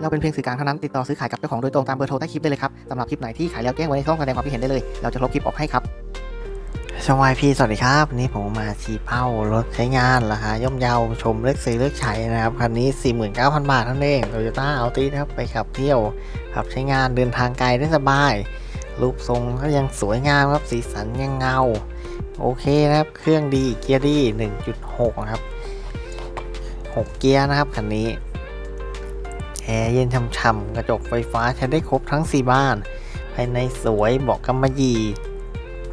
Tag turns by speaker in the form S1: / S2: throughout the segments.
S1: เราเป็นเพียงสื่อกลางเท่านั้นติดต่อซื้อขายกับเจ้าของโดยตรงตามเบอร์โทรใต้คลิปได้เลยครับสำหรับคลิปไหนที่ขายแล้วแจ้งไว้ในช่องแสดงความคิดเห็นได้เลย เราจะลบคลิปออกให้ครับ
S2: สวัสดีพี่สวัสดีครับวันนี้ผมมาชี้เป้ารถใช้งานราคาย่อมเยาชมเลือกซื้อเลือกใช้นะครับคันนี้ 49,000 บาทเท่านั้นเองโตโยต้าอัลติครับไปขับเที่ยวขับใช้งานเดินทางไกลได้สบาย รูปทรงก็ยังสวยงามครับสีสันยังเงา โอเคนะครับ เครื่องดีเกียร์ดี 1.6 นะครับ 6 เกียร์นะครับคันนี้ อร์เย็นช่ำๆกระจกไฟฟ้าใช้ได้ครบทั้ง 4 บ้าน ภายในสวยเบาะกำมะหยี่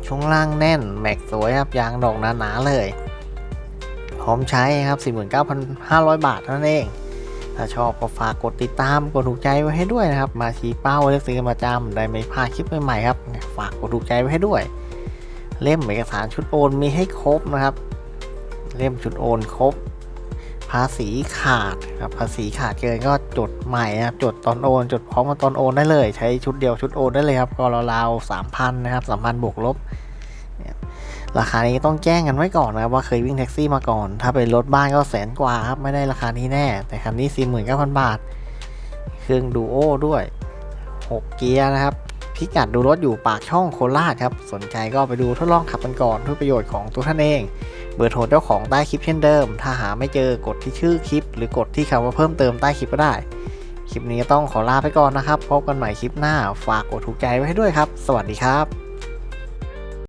S2: ช่วงล่างแน่น แม็กสวยครับยางดอกหนาๆเลย พร้อมใช้ครับ 49,500 บาทเท่านั้นเอง ถ้าชอบก็ฝากกดติดตามกดถูกใจไว้ให้ด้วยนะครับ มาชี้เป้าเลือกซื้อกันประจำได้ไม่พลาดคลิปใหม่ๆครับ ฝากกดถูกใจไว้ให้ด้วย เล่มเอกสารชุดโอนมีให้ครบนะครับ เล่มชุดโอนครบ ภาษีขาดครับภาษีขาดเกินก็จดใหม่นะครับจดตอนโอนจดพร้อมกับตอนโอนได้เลย ใช้ชุดเดียวชุดโอนได้เลยครับก็ราวๆสามพันนะครับสามพันบวกลบเนี่ยราคานี้ต้องแจ้งกันไว้ก่อนนะครับว่าเคยวิ่งแท็กซี่มาก่อน ถ้าเป็นรถบ้านก็แสนกว่าครับไม่ได้ราคานี้แน่ แต่คันนี้สี่หมื่นเก้าพันบาท เครื่องดูโอด้วยหกเกียร์นะครับ พิกัดดูรถอยู่ปากช่องโคราชครับ สนใจก็ไปดูทดลองขับกันก่อนเพื่อประโยชน์ของตัวท่านเอง เบอร์โทรเจ้าของใต้คลิปเช่นเดิม ถ้าหาไม่เจอกดที่ชื่อคลิป หรือกดที่คำว่าเพิ่มเติมใต้คลิปก็ได้ คลิปนี้ต้องขอลาไปก่อนนะครับ พบกันใหม่คลิปหน้า ฝากกดถูกใจไว้ให้ด้วยครับ สวัสดีครับ